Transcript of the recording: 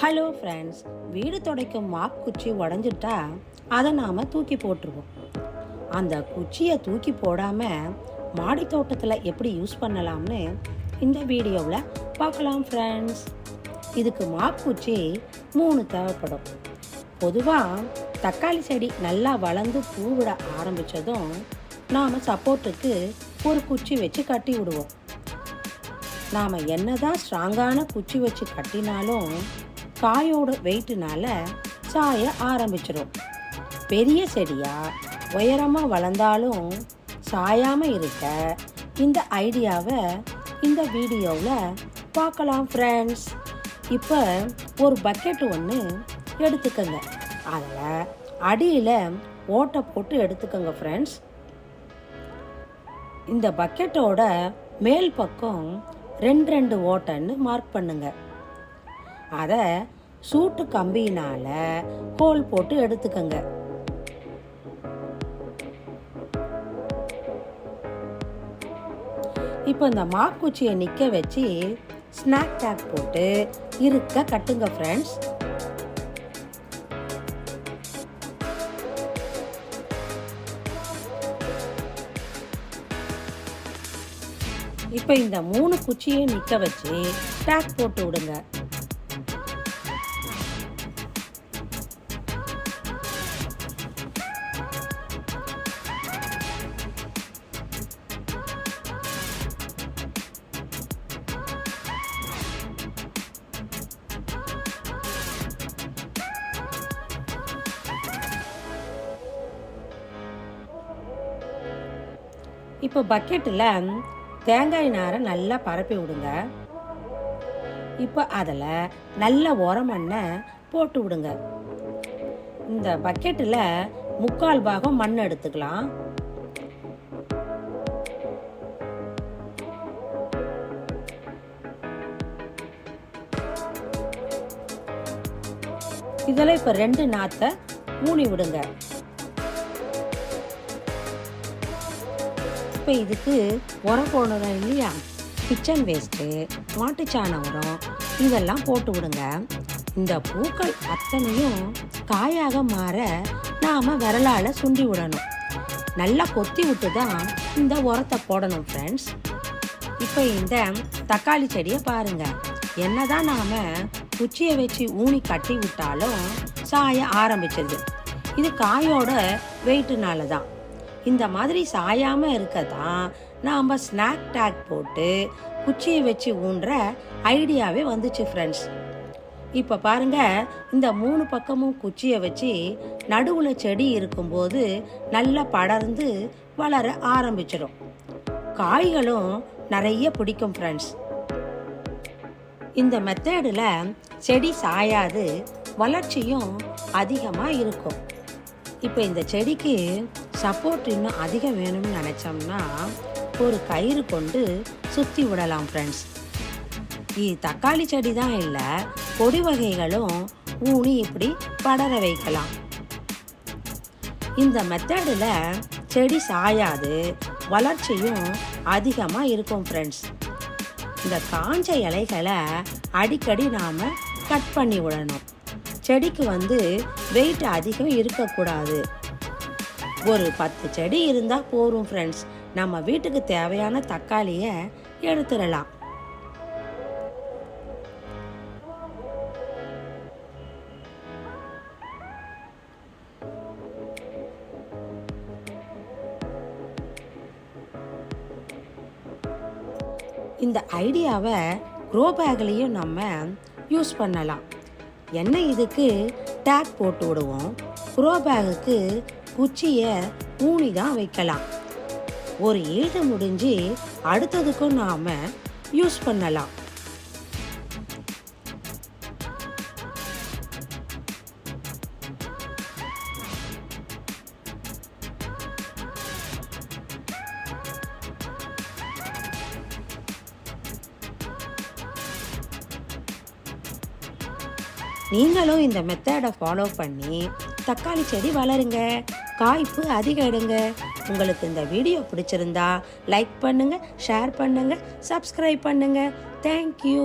Hello friends வீடு துடைக்கும் mop குச்சி உடஞ்சிட்டா அதை நாம் தூக்கி போட்டுருவோம். அந்த குச்சியை தூக்கி போடாமல் மாடி தோட்டத்தில் எப்படி யூஸ் பண்ணலாம்னு இந்த வீடியோவில் பார்க்கலாம் ஃப்ரெண்ட்ஸ் இதுக்கு மாப் குச்சி மூணு தேவைப்படும். பொதுவாக தக்காளி செடி நல்லா வளர்ந்து பூவிட ஆரம்பித்ததும் நாம் சப்போர்ட்டுக்கு ஒரு குச்சி வச்சு கட்டி விடுவோம். நாம் என்னதான் ஸ்ட்ராங்கான குச்சி வச்சு கட்டினாலும் காயோட வெயிட்டுனால சாய ஆரம்பிச்சிடும் பெரிய செடியாக உயரமாக வளர்ந்தாலும் சாயாமல் இருக்க இந்த ஐடியாவை இந்த வீடியோவில் பார்க்கலாம் ஃப்ரெண்ட்ஸ் இப்போ ஒரு பக்கெட் ஒன்று எடுத்துக்கோங்க. அதில் அடியில் ஓட்டை போட்டு எடுத்துக்கோங்க ஃப்ரெண்ட்ஸ் இந்த பக்கெட்டோட மேல் பக்கம் ரெண்டு ரெண்டு ஓட்டைன்னு மார்க் பண்ணுங்கள் அதை சூட்டு கம்பியினால் ஹோல் போட்டு எடுத்துக்கங்க. இப்போ இந்த மாக்குச்சியை நிற்க வச்சு ஸ்நாக் டேக் போட்டு இருக்க கட்டுங்க ஃப்ரெண்ட்ஸ் இப்போ இந்த மூணு குச்சியை நிற்க வச்சு டேக் போட்டு விடுங்க. இப்போ பக்கெட்டில் தேங்காய் நாரை நல்லா பரப்பி விடுங்க. இப்போ அதில் நல்ல உரம் மண்ணை போட்டு விடுங்க. இந்த பக்கெட்டில் முக்கால் பாகம் மண் எடுத்துக்கலாம். இதில் இப்போ ரெண்டு நாத்தை ஊனி விடுங்க. இப்போ இதுக்கு உரம் போடணும் இல்லையா? கிச்சன் வேஸ்ட்டு மாட்டுச்சாண உரம் இதெல்லாம் போட்டு விடுங்க. இந்த பூக்கள் அத்தனையும் காயாக மாற நாம் விரலால் சுண்டி விடணும். நல்லா கொத்தி விட்டு தான் இந்த உரத்தை போடணும் ஃப்ரெண்ட்ஸ் இப்போ இந்த தக்காளி செடியை பாருங்கள் என்ன தான் நாம் குச்சியை வச்சு ஊனி கட்டி விட்டாலும் சாய ஆரம்பிச்சிருது. இது காயோட வெயிட்டுனால தான் இந்த மாதிரி சாயாமல் இருக்க தான் நாம் ஸ்நாக் டேக் போட்டு குச்சியை வச்சு ஊன்ற ஐடியாவே வந்துச்சு ஃப்ரெண்ட்ஸ் இப்போ பாருங்க இந்த மூணு பக்கமும் குச்சியை வச்சு நடுவில் செடி இருக்கும்போது நல்லா படர்ந்து வளர ஆரம்பிச்சிடும். காய்களும் நிறைய பிடிக்கும் ஃப்ரெண்ட்ஸ் இந்த மெத்தேடில் செடி சாயாது வளர்ச்சியும் அதிகமாக இருக்கும். இப்போ இந்த செடிக்கு சப்போர்ட் இன்னும் அதிகம் வேணும்னு நினச்சோம்னா ஒரு கயிறு கொண்டு சுற்றி விடலாம் ஃப்ரெண்ட்ஸ் இது தக்காளி செடி தான் இல்லை கொடி வகைகளும் ஊனி இப்படி படர வைக்கலாம். இந்த மெத்தடில் செடி சாயாது வளர்ச்சியும் அதிகமாக இருக்கும் ஃப்ரெண்ட்ஸ் இந்த காஞ்ச இலைகளை அடிக்கடி நாம் கட் பண்ணி விடணும். செடிக்கு வந்து வெயிட் அதிகம் இருக்கக்கூடாது. ஒரு பத்து செடி இருந்தால் போதும் ஃப்ரெண்ட்ஸ் நம்ம வீட்டுக்கு தேவையான தக்காளியை எடுத்துடலாம். இந்த ஐடியாவை க்ரோ பேக்லேயும் நம்ம யூஸ் பண்ணலாம். என்ன இதுக்கு டேக் போட்டு விடுவோம்? க்ரோ பேகுக்கு குச்சியை ஊனி தான் வைக்கலாம். ஒரு ஈடு முடிஞ்சு அடுத்ததுக்கும் நாம் யூஸ் பண்ணலாம். நீங்களும் இந்த மெத்தடை ஃபாலோ பண்ணி தக்காளி செடி வளருங்க. காய்ப்பு அதிகம் எடுங்க உங்களுக்கு இந்த வீடியோ பிடிச்சிருந்தா லைக் பண்ணுங்கள் ஷேர் பண்ணுங்கள் சப்ஸ்கிரைப் பண்ணுங்க. தேங்க்யூ